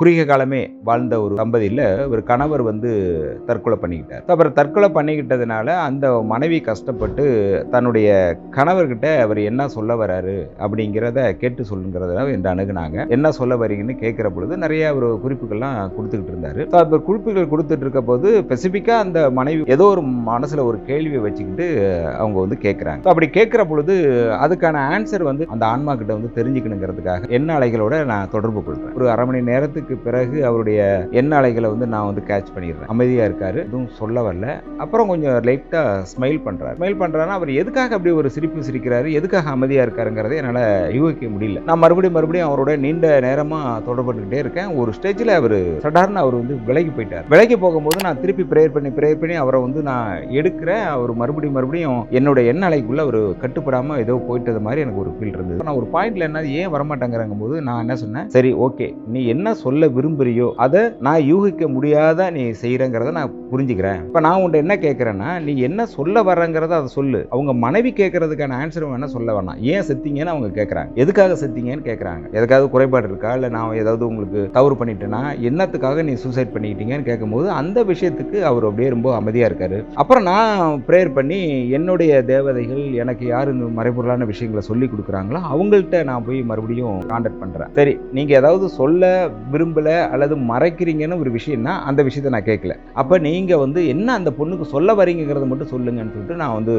குறுகிய காலமே வாழ்ந்த ஒரு தம்பதியில் ஒரு கணவர் வந்து தற்கொலை பண்ணிக்கிட்டார். அப்புறம் தற்கொலை பண்ணிக்கிட்டதுனால அந்த மனைவி கஷ்டப்பட்டு தன்னுடைய கணவர்கிட்ட அவர் என்ன சொல்ல வராரு அப்படிங்கிறத கேட்டு சொல்லுங்கிறத என்று அணுகுனாங்க. என்ன சொல்ல வரீங்கன்னு கேட்குற பொழுது நிறைய ஒரு குறிப்புகள்லாம் கொடுத்துக்கிட்டு இருந்தாரு. ஸோ அப்போ குறிப்புகள் கொடுத்துட்டு இருக்க போது ஸ்பெசிஃபிக்காக அந்த மனைவி ஏதோ ஒரு மனசில் ஒரு கேள்வியை வச்சுக்கிட்டு அவங்க வந்து கேட்குறாங்க அப்படி கேட்குற பொழுது அதுக்கான ஆன்சர் வந்து அந்த ஆன்மா கிட்ட வந்து தெரிஞ்சுக்கணுங்கிறதுக்காக என்ன அலைகளோட நான் தொடர்பு கொள்கிறேன் ஒரு அரை மணி நேரத்துக்கு பிறகு அவருடைய எண்ண அலைகளை வந்து நான் வந்து கேட்ச் பண்ணிடுறேன். அமைதியாக இருக்காரு. எதுவும் சொல்ல வரல. அப்புறம் கொஞ்சம் லைட்டாக ஸ்மைல் பண்ணுறாரு ஸ்மைல் பண்ணுறாருன்னா அவர் எதுக்காக அப்படி ஒரு சிரிப்பு சிரிக்கிறாரு? எதுக்காக அமைதியாக இருக்காருங்கிறதை என்னால் யூகிக்க முடியல. நான் மறுபடியும் மறுபடியும் அவரோட நீண்ட நேரமாக தொடர்பட்டுக்கிட்டே இருக்கேன். ஒரு ஸ்டேஜில் அவர் சடார்னு அவர் வந்து விலகி போயிட்டார். விலகி போகும்போது நான் திருப்பி ப்ரேயர் பண்ணி ப்ரேயர் பண்ணி அவரை வந்து நான் எடுக்கிறேன். அவர் மறுபடியும் மறுபடியும் என்னோட எண்ண அலைக்குள்ள அவர் கட்டுப்படாமல் ஏதோ போயிட்டது மாதிரி எனக்கு ஒரு ஃபீல் இருந்தது. நான் ஒரு பாயிண்ட்ல என்ன ஏன் வரமாட்டேங்கிறங்கும் போது நான் என்ன சொன்னேன்? சரி ஓகே நீ என்ன சொல்ல விரும்புறியோ அதை நான் யூகிக்க முடியாத நீ செய்யறங்கிறத நான் புரிஞ்சுக்கிறேன். இப்போ நான் உன்ட்ட என்ன கேட்குறேன்னா நீ என்ன சொல்ல வர்றங்கிறத அதை சொல்லு. அவங்க மனைவி கேட்கறதுக்கான ஆன்சர் வேணால் சொல்ல வேணாம். ஏன் செத்தீங்கன்னு அவங்க கேட்குறாங்க எதுக்காக செத்தீங்கன்னு கேட்குறாங்க எதுக்காவது குறைபாடு இருக்கா? இல்லை நான் ஏதாவது உங்களுக்கு தவறு பண்ணிட்டேன்னா என்னத்துக்காக நீ சூசைட் பண்ணிக்கிட்டீங்கன்னு கேட்கும்போது அந்த விஷயத்துக்கு அவர் அப்படியே ரொம்ப அமைதியாக இருக்காரு. அப்புறம் நான் ப்ரேயர் பண்ணி என்னுடைய தேவதைகள் எனக்கு யார் இந்த மறைபொருளான விஷயங்களை சொல்லி கொடுக்குறாங்களோ அவங்கள்ட்ட நான் போய் மறுபடியும் காண்டாக்ட் பண்ணுறேன் சரி நீங்கள் ஏதாவது சொல்ல விரும்பலை அல்லது மறைக்கிறீங்கன்னு ஒரு விஷயம்னா அந்த விஷயத்த நான் கேட்கல. அப்போ நீங்கள் வந்து என்ன அந்த பொண்ணுக்கு சொல்ல வரீங்கிறத மட்டும் சொல்லுங்கன்னு சொல்லிட்டு நான் வந்து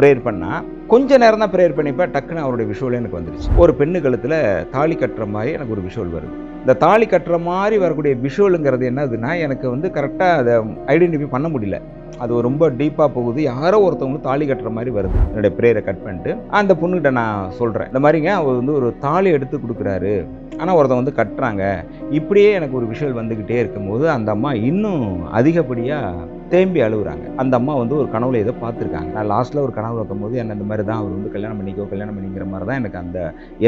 ப்ரேயர் பண்ணால் கொஞ்ச நேரம் தான் ப்ரேயர் பண்ணிப்பேன். டக்குன்னு அவருடைய விஷுவல் எனக்கு வந்துருச்சு. ஒரு பெண்ணு கழுத்தில் தாலி கட்டுற மாதிரி எனக்கு ஒரு விஷுவல் வருது. இந்த தாலி கட்டுற மாதிரி வரக்கூடிய விஷுவலுங்கிறது என்னதுன்னா எனக்கு வந்து கரெக்டாக அதை ஐடென்டிஃபை பண்ண முடியல. அது ரொம்ப டீப்பாக போகுது. யாரோ ஒருத்தவங்களும் தாலி கட்டுற மாதிரி வருது. என்னுடைய ப்ரேயரை கட் பண்ணிட்டு அந்த பொண்ணுகிட்ட நான் சொல்கிறேன் இந்த மாதிரிங்க அவர் வந்து ஒரு தாலி எடுத்து கொடுக்குறாரு. ஆனால் ஒருத்தன் வந்து கட்டுறாங்க. இப்படியே எனக்கு ஒரு விஷயம் வந்துக்கிட்டே இருக்கும்போது அந்த அம்மா இன்னும் அதிகப்படியாக தேம்பி அழுகுறாங்க அந்த அம்மா வந்து ஒரு கனவுல ஏதோ பார்த்துருக்காங்க. நான் லாஸ்ட்டில் ஒரு கனவு வைக்கும்போது என்ன இந்த மாதிரி தான் அவர் வந்து கல்யாணம் பண்ணிக்கோ கல்யாணம் பண்ணிக்கிற மாதிரி தான் எனக்கு அந்த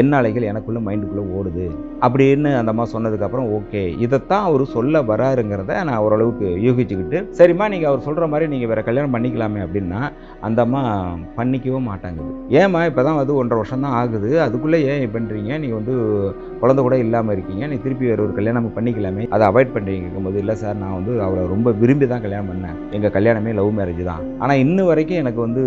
எண்ணாலைகள் எனக்குள்ளே மைண்டுக்குள்ளே ஓடுது. அப்படின்னு அந்த அம்மா சொன்னதுக்கப்புறம் ஓகே இதைத்தான் அவர் சொல்ல வராருங்கிறத நான் ஓரளவுக்கு யூகிச்சுக்கிட்டு சரிம்மா நீங்கள் அவர் சொல்கிற மாதிரி நீங்கள் வேறு கல்யாணம் பண்ணிக்கலாமே அப்படின்னா அந்த அம்மா பண்ணிக்கவும் மாட்டாங்குது. ஏம்மா இப்போ தான் வந்து ஒன்றரை வருஷம் தான் ஆகுது. அதுக்குள்ளே ஏன் பண்ணுறீங்க நீங்கள் வந்து குழந்தை கூட இல்லாமல் இருக்கீங்க. நீ திருப்பி வேறு ஒரு கல்யாணம் பண்ணிக்கலாமே. அதை அவாய்ட் பண்ணுறீங்க போது இல்லை சார் நான் வந்து அவரை ரொம்ப விரும்பி தான் கல்யாணம் பண்ணேன். எங்கள் கல்யாணமே லவ் மேரேஜ் தான். ஆனால் இன்ன வரைக்கும் எனக்கு வந்து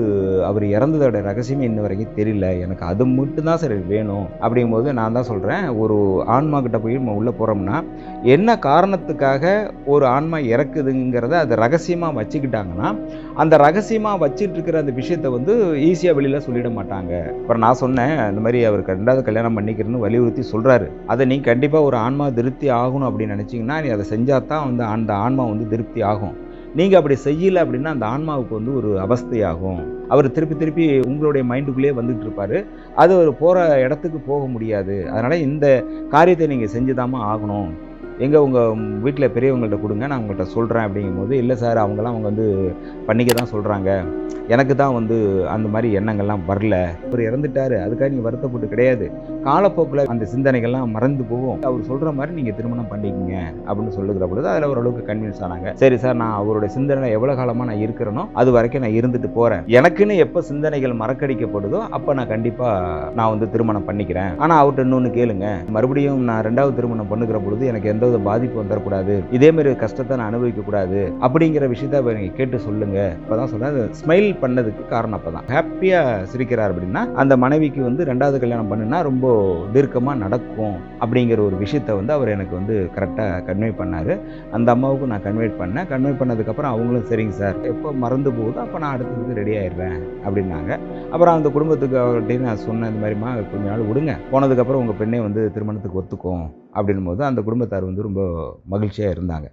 அவர் இறந்ததோட ரகசியமே இன்ன வரைக்கும் தெரியல. எனக்கு அது மட்டும் தான் சார் வேணும் அப்படிங்கும்போது நான் தான் சொல்கிறேன் ஒரு ஆன்மா கிட்ட போய் நம்ம உள்ளே போகிறோம்னா என்ன காரணத்துக்காக ஒரு ஆன்மா இறக்குதுங்கிறத அதை ரகசியமாக வச்சுக்கிட்டாங்கன்னா அந்த ரகசியமாக வச்சுட்டு இருக்கிற அந்த விஷயத்தை வந்து ஈஸியாக வெளியில் சொல்லிட மாட்டாங்க. அப்புறம் நான் சொன்னேன் இந்த மாதிரி அவருக்கு ரெண்டாவது கல்யாணம் பண்ணிக்கிறேன்னு வலியுறுத்தி சொல்கிறாரு அதை நீ கண்டிப்பாக ஒரு ஆன்மா திருப்தி ஆகணும் அப்படின்னு நினச்சிங்கன்னா நீ அதை செஞ்சால் தான் வந்து அந்த ஆன்மா வந்து திருப்தி ஆகும். நீங்கள் அப்படி செய்யலை அப்படின்னா அந்த ஆன்மாவுக்கு வந்து ஒரு அவஸ்தையாகும். அவர் திருப்பி திருப்பி உங்களுடைய மைண்டுக்குள்ளேயே வந்துட்டு இருப்பார். அது ஒரு போகிற இடத்துக்கு போக முடியாது. அதனால் இந்த காரியத்தை நீங்கள் செஞ்சுதாம்மா ஆகணும். எங்கே உங்கள் வீட்டில் பெரியவங்கள்ட்ட கொடுங்க நான் உங்கள்கிட்ட சொல்கிறேன் அப்படிங்கும்போது இல்லை சார் அவங்களாம் அவங்க வந்து பண்ணிக்க தான் சொல்கிறாங்க எனக்கு தான் வந்து அந்த மாதிரி எண்ணங்கள்லாம் வரல. அவர் இறந்துட்டார். அதுக்காக நீங்கள் வருத்தப்பட்டு கிடையாது. காலப்போக்கில் அந்த சிந்தனைகள்லாம் மறந்து போகும். அவர் சொல்கிற மாதிரி நீங்கள் திருமணம் பண்ணிக்கங்க. அப்படின்னு சொல்லுகிற பொழுது அதில் ஓரளவுக்கு கன்வின்ஸ் ஆனாங்க. சரி சார் நான் அவருடைய சிந்தனை எவ்வளோ காலமாக நான் இருக்கிறேனோ அது வரைக்கும் நான் இருந்துட்டு போகிறேன் எனக்குன்னு எப்போ சிந்தனைகள் மறக்கடிக்கப்படுதோ அப்போ நான் கண்டிப்பாக நான் வந்து திருமணம் பண்ணிக்கிறேன். ஆனால் அவர்கிட்ட இன்னொன்று கேளுங்க. மறுபடியும் நான் ரெண்டாவது திருமணம் பண்ணுகிற பொழுது எனக்கு எந்த வித பாதிப்பு வந்துடக்கூடாது இதே மாதிரி கஷ்டத்தை நான் அனுபவிக்கக்கூடாது அப்படிங்கிற விஷயத்த அவர் நீங்கள் கேட்டு சொல்லுங்க. இப்போ சொன்னேன் ஸ்மைல் பண்ணதுக்கு காரணம் அப்போ தான் ஹாப்பியாக சிரிக்கிறார் அப்படின்னா அந்த மனைவிக்கு வந்து ரெண்டாவது கல்யாணம் பண்ணுனா ரொம்ப தீர்க்கமாக நடக்கும் அப்படிங்கிற ஒரு விஷயத்த வந்து அவர் எனக்கு வந்து கரெக்டாக கன்வே பண்ணார். அந்த அம்மாவுக்கும் நான் கன்வே பண்ணேன். கன்வே பண்ணதுக்கப்புறம் அவங்களும் சரிங்க சார். எப்போ மறந்து போகுதோ அப்போ நான் அடுத்ததுக்கு ரெடி ஆயிடுறேன் அப்படின்னாங்க. அப்புறம் அந்த குடும்பத்துக்கு அவர்கிட்ட நான் சொன்னேன் இந்த மாதிரிமா கொஞ்ச நாள் விடுங்க. போனதுக்கப்புறம் உங்கள் பெண்ணே வந்து திருமணத்துக்கு ஒத்துக்கும் அப்படின்னும் போது அந்த குடும்பத்தார் வந்து ரொம்ப மகிழ்ச்சியாக இருந்தாங்க.